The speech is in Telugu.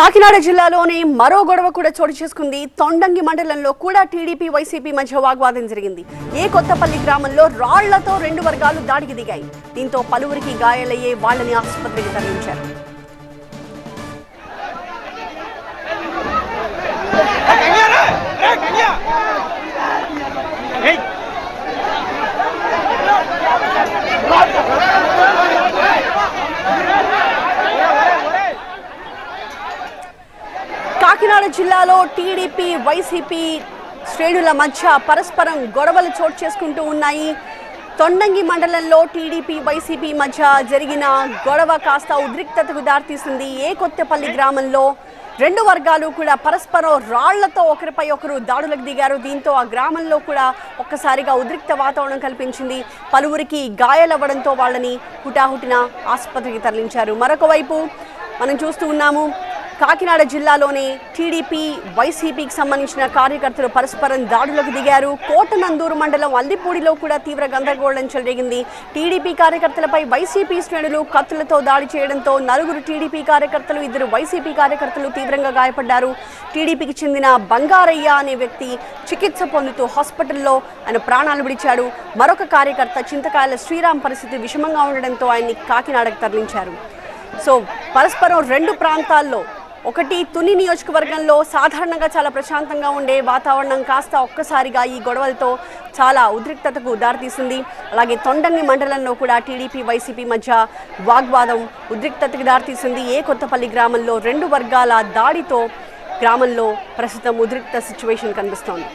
కాకినాడ జిల్లాలోని మరో గొడవ కూడా చోటు చేసుకుంది. తొండంగి మండలంలో కూడా టీడీపీ వైసీపీ మధ్య వాగ్వాదం జరిగింది. ఏ కొత్తపల్లి గ్రామంలో రాళ్ళతో రెండు వర్గాలు దాడికి దిగాయి. దీంతో పలువురికి గాయాలయ్యే వాళ్ళని ఆసుపత్రికి తరలించారు. కాకినాడ జిల్లాలో టీడీపీ వైసీపీ శ్రేణుల మధ్య పరస్పరం గొడవలు చోటు చేసుకుంటూ ఉన్నాయి. తొండంగి మండలంలో టీడీపీ వైసీపీ మధ్య జరిగిన గొడవ కాస్త ఉద్రిక్తతకు దారితీసింది. ఏ కొత్తపల్లి గ్రామంలో రెండు వర్గాలు కూడా పరస్పరం రాళ్ళతో ఒకరిపై ఒకరు దాడులకు దిగారు. దీంతో ఆ గ్రామంలో కూడా ఒక్కసారిగా ఉద్రిక్త వాతావరణం కల్పించింది. పలువురికి గాయాలవ్వడంతో వాళ్ళని హుటాహుటిన ఆసుపత్రికి తరలించారు. మరొక వైపు మనం చూస్తూ ఉన్నాము కాకినాడ జిల్లాలోని టీడీపీ వైసీపీకి సంబంధించిన కార్యకర్తలు పరస్పరం దాడులకు దిగారు. కోటనందూరు మండలం అల్లిపూడిలో కూడా తీవ్ర గందరగోళం చెలరేగింది. టీడీపీ కార్యకర్తలపై వైసీపీ శ్రేణులు కత్తులతో దాడి చేయడంతో నలుగురు టీడీపీ కార్యకర్తలు ఇద్దరు వైసీపీ కార్యకర్తలు తీవ్రంగా గాయపడ్డారు. టీడీపీకి చెందిన బంగారయ్య అనే వ్యక్తి చికిత్స పొందుతూ హాస్పిటల్లో ఆయన ప్రాణాలు విడిచాడు. మరొక కార్యకర్త చింతకాయల శ్రీరామ్ పరిస్థితి విషమంగా ఉండడంతో ఆయన్ని కాకినాడకు తరలించారు. సో పరస్పరం రెండు ప్రాంతాల్లో ఒకటి తుని నియోజకవర్గంలో సాధారణంగా చాలా ప్రశాంతంగా ఉండే వాతావరణం కాస్త ఒక్కసారిగా ఈ గొడవలతో చాలా ఉద్రిక్తతకు దారితీసింది. అలాగే తొండంగి మండలంలో కూడా టీడీపీ వైసీపీ మధ్య వాగ్వాదం ఉద్రిక్తతకు దారితీసింది. ఏ కొత్తపల్లి గ్రామంలో రెండు వర్గాల దాడితో గ్రామంలో ప్రస్తుతం ఉద్రిక్త సిచ్యువేషన్ కనిపిస్తోంది.